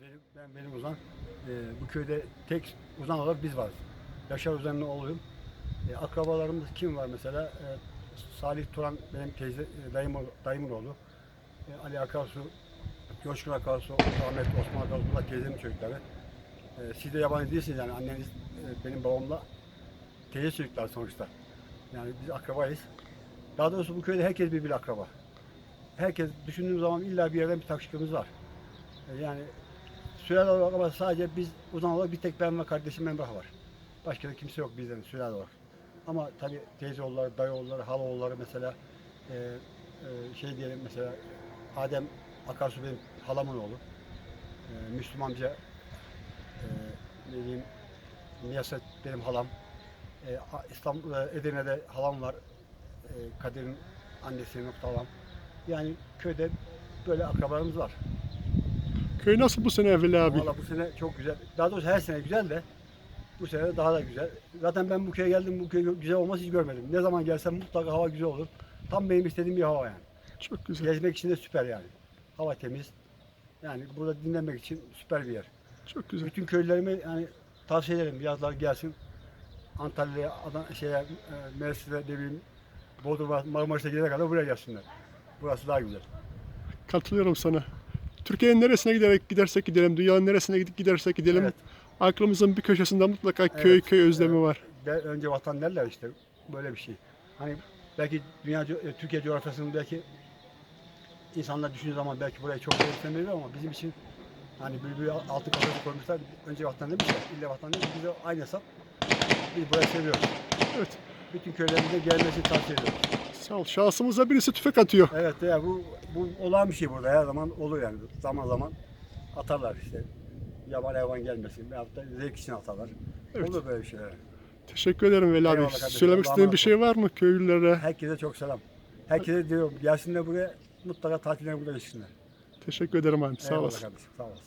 Benim, ben benim Uzan. Ee, bu köyde tek Uzan olarak biz varız. Yaşar Uzan'ın oğluyum. Ee, akrabalarımız kim var mesela? Ee, Salih Turan benim teyze, e, dayım, dayımın oğlu. Ee, Ali Akarsu, Coşkun Akarsu, Ahmet Osman Akarsu, bunlar teyzemin çocukları. Ee, siz de yabancı değilsiniz yani anneniz e, benim babamla teyze çocuklar sonuçta. Yani biz akrabayız. Daha doğrusu bu köyde herkes birbiri akraba. Herkes düşündüğüm zaman illa bir yerden bir takışkımız var. E, Yani sülale olarak ama sadece biz uzun olarak bir tek ben ve kardeşim Emrah var. Başka da kimse yok bizden sülale olarak. Ama tabii teyze oğulları, dayı oğulları, hala oğulları mesela e, e, şey diyelim mesela Adem Akarsu benim halamın oğlu. E, Müslüm amca e, ne diyeyim Niyaset benim halam. E, İstanbul, e, Edirne'de halam var. E, Kadir'in annesi nokta halam. Yani köyde böyle akrabalarımız var. Köy nasıl bu sene Evveli abi? Valla bu sene çok güzel. Daha doğrusu her sene güzel de bu sene daha da güzel. Zaten ben bu köye geldim, bu köy güzel olmaz hiç görmedim. Ne zaman gelsem mutlaka hava güzel olur. Tam benim istediğim bir hava yani. Çok güzel. Gezmek için de süper yani. Hava temiz. Yani burada dinlenmek için süper bir yer. Çok güzel. Bütün köylülerime yani tavsiye ederim yazlar gelsin. Antalya'ya, Adana, şeye, e, Mersin'e, ne bileyim, Bodrum'a, Marmaris'e gidene kadar buraya gelsinler. Burası daha güzel. Katılıyorum sana. Türkiye'nin neresine giderek gidersek gidelim, dünyanın neresine gidip gidersek gidelim. Evet. Aklımızın bir köşesinde mutlaka köy Evet, köy özlemi evet. var. De, önce vatan derler işte böyle bir şey. Hani belki dünya co- e, Türkiye coğrafyasının belki insanlar düşündüğü zaman belki burayı çok sevmeyebilir ama bizim için hani bülbül altı kafası koymuşlar. Önce vatan demişler. İlle vatan demiş. Biz de aynı hesap. Biz burayı seviyoruz. Evet. Bütün köylerimize gelmesini tavsiye ediyoruz. Sağ ol. Şahsımıza birisi tüfek atıyor. Evet ya bu bu olağan bir şey burada her zaman olur yani. Zaman zaman atarlar işte. Yaban hayvan gelmesin. Veyahut da zevk için atarlar. Evet. Olur böyle bir şeyler. Teşekkür ederim Veli abi. Eyvallah kardeşim. Söylemek Allah'a istediğin bir şey var mı köylülere? Herkese çok selam. Herkese diyorum gelsinler buraya mutlaka tatillerini burada geçsinler. Teşekkür ederim abi. Sağ Eyvallah olasın. kardeşim sağ olasın.